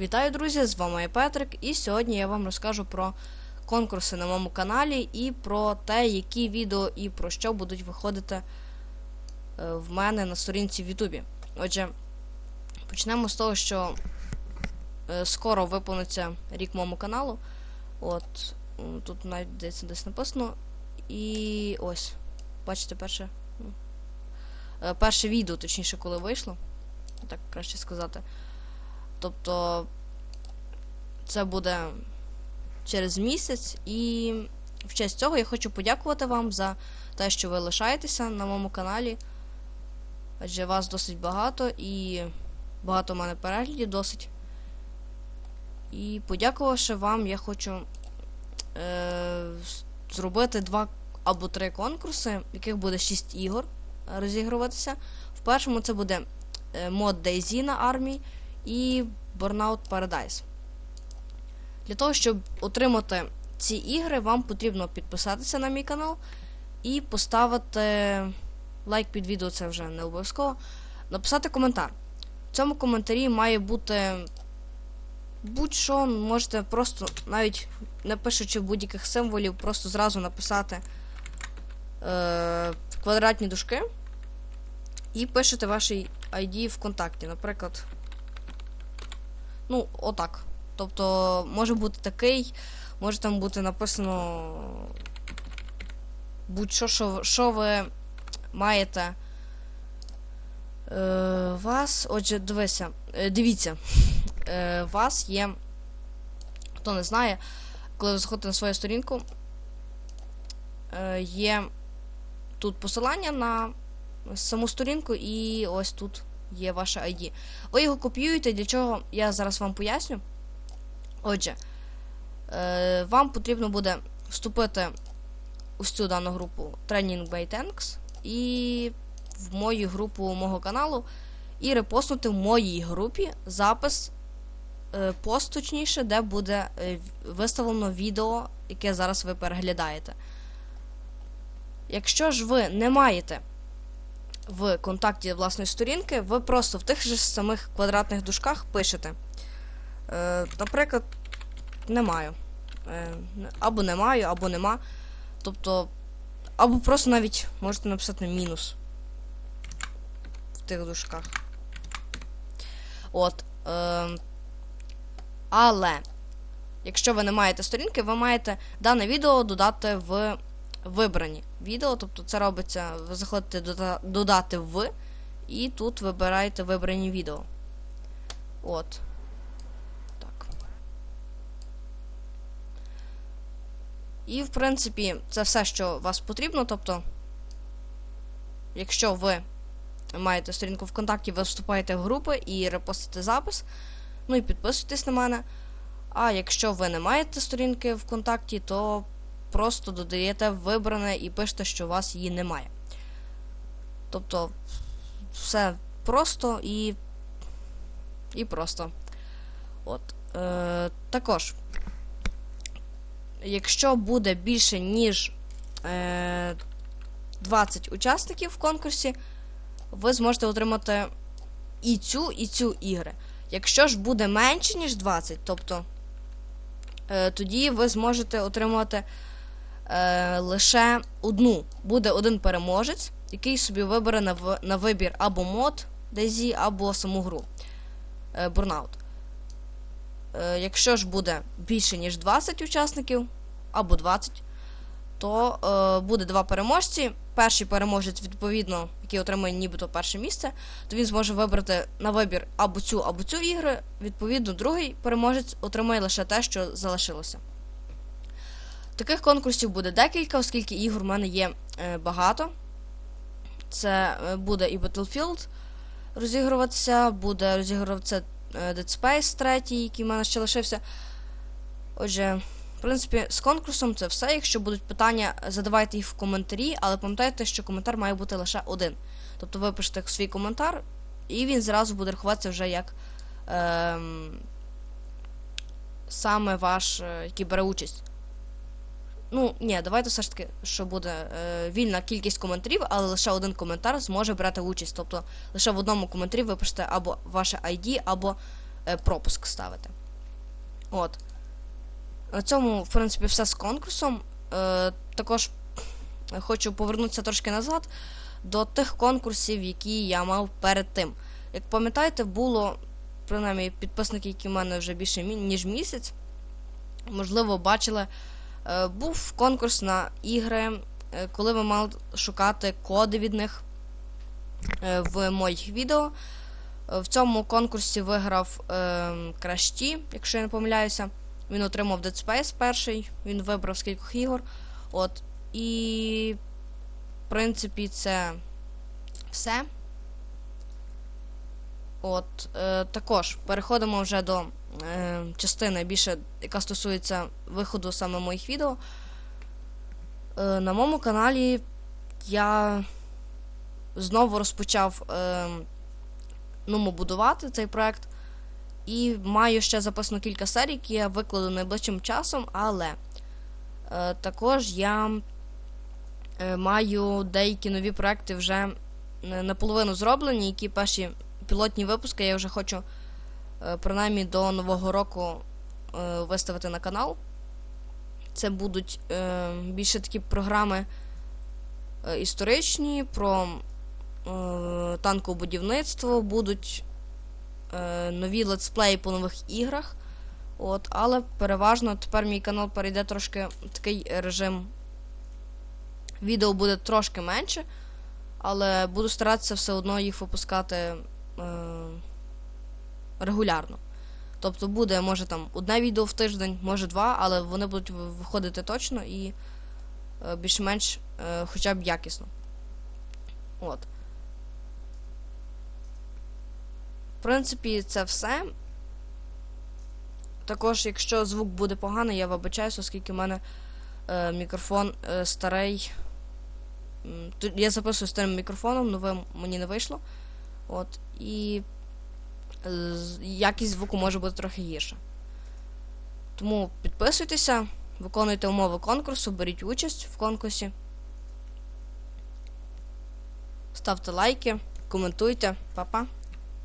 Вітаю, друзі! З вами я Петрик, і сьогодні я вам розкажу про конкурси на моєму каналі і про те, які відео і про що будуть виходити е, в мене на сторінці в Ютубі. Отже, почнемо з того, що е, скоро виповниться рік моєму каналу. От, тут навіть десь десь написано. І ось, бачите, перше. е, Перше відео, точніше, коли вийшло. Так краще сказати. Тобто це буде через місяць, і в честь цього я хочу подякувати вам за те, що ви лишаєтеся на моєму каналі. Адже вас досить багато і багато в мене переглядів досить. І подякувавши вам, я хочу е, зробити два або три конкурси, в яких буде 6 ігор розігруватися. В першому це буде е, мод DayZ на армії і Burnout Paradise. Для того, щоб отримати ці ігри, вам потрібно підписатися на мій канал і поставити лайк під відео, це вже не обов'язково. Написати коментар. В цьому коментарі має бути будь-що, можете просто, навіть не пишучи будь-яких символів, просто зразу написати е, квадратні дужки і пишете ваш ID ВКонтакті. Наприклад, Ну, отак. Тобто, може бути такий, може там бути написано будь-що, що, що ви маєте. Е, вас, отже, дивися, е, дивіться, е, вас є, хто не знає, коли ви заходите на свою сторінку, е, є тут посилання на саму сторінку, і ось тут є ваше ID. Ви його копіюєте, для чого я зараз вам поясню. Отже, е, вам потрібно буде вступити у цю дану групу Training by Tanks і в мою групу мого каналу і репостнути в моїй групі запис, е, пост точніше, де буде е, виставлено відео, яке зараз ви переглядаєте. Якщо ж ви не маєте в контакті власної сторінки, ви просто в тих же самих квадратних дужках пишете. Е, Наприклад, не маю. Е, або не маю, або нема. Тобто, або просто навіть можете написати мінус в тих дужках. От. Е, але, якщо ви не маєте сторінки, ви маєте дане відео додати в вибрані відео, тобто це робиться, ви заходите додати в, і тут вибираєте вибрані відео. От. Так. І, в принципі, це все, що вас потрібно. Тобто, якщо ви маєте сторінку ВКонтакті, ви вступаєте в групи і репостите запис. Ну і підписуйтесь на мене. А якщо ви не маєте сторінки ВКонтакті, то просто додаєте вибране і пишете, що у вас її немає. Тобто, все просто і. І просто. От. Е, Також, якщо буде більше, ніж е, 20 учасників в конкурсі, ви зможете отримати і цю, і цю ігри. Якщо ж буде менше, ніж 20, тобто е, тоді ви зможете отримати е, лише одну. Буде один переможець, який собі вибере на, на вибір або мод DayZ, або саму гру е, Burnout. Е, якщо ж буде більше, ніж 20 учасників, або 20, то е, буде два переможці. Перший переможець, відповідно, який отримує нібито перше місце, то він зможе вибрати на вибір або цю, або цю ігри. Відповідно, другий переможець отримає лише те, що залишилося. Таких конкурсів буде декілька, оскільки ігор в мене є е, багато. Це е, буде і Battlefield розігруватися, буде розігруватися е, Dead Space 3, який в мене ще лишився. Отже, в принципі, з конкурсом це все. Якщо будуть питання, задавайте їх в коментарі, але пам'ятайте, що коментар має бути лише один. Тобто ви пишете свій коментар, і він зразу буде рахуватися вже як е, саме ваш, який бере участь. Ну, ні, давайте все ж таки, що буде е, вільна кількість коментарів, але лише один коментар зможе брати участь. Тобто лише в одному коментарі ви пишете або ваше ID, або е, пропуск ставити. От. На цьому, в принципі, все з конкурсом. Е, також хочу повернутися трошки назад до тих конкурсів, які я мав перед тим. Як пам'ятаєте, було принаймні підписники, які в мене вже більше ніж місяць, можливо, бачили, був конкурс на ігри, е, коли ви мали шукати коди від них е, в моїх відео. Е, В цьому конкурсі виграв е, Крашті, якщо я не помиляюся. Він отримав Dead Space перший, він вибрав з кількох ігор. От. І, в принципі, це все. От, е, також переходимо вже до е, частини більше, яка стосується виходу саме моїх відео. Е, на моєму каналі я знову розпочав е, ну, будувати цей проект. І маю ще записано кілька серій, які я викладу найближчим часом, але також я маю деякі нові проекти вже наполовину зроблені, які перші пілотні випуски я вже хочу принаймні до Нового року е, виставити на канал. Це будуть е, більше такі програми е, історичні, про е, танкобудівництво, будуть е, нові летсплеї по нових іграх. От, але переважно тепер мій канал перейде трошки в такий режим. Відео буде трошки менше, але буду старатися все одно їх випускати е, регулярно. Тобто буде, може там одне відео в тиждень, може два, але вони будуть ви- виходити точно і е, більш-менш е, хоча б якісно. От. В принципі, це все. Також, якщо звук буде поганий, я вибачаюсь, оскільки в мене е, мікрофон е, старий. Я записую старим мікрофоном, новим мені не вийшло. От. І якість звуку може бути трохи гірша. Тому підписуйтеся, виконуйте умови конкурсу, беріть участь в конкурсі. Ставте лайки, коментуйте. Па-па.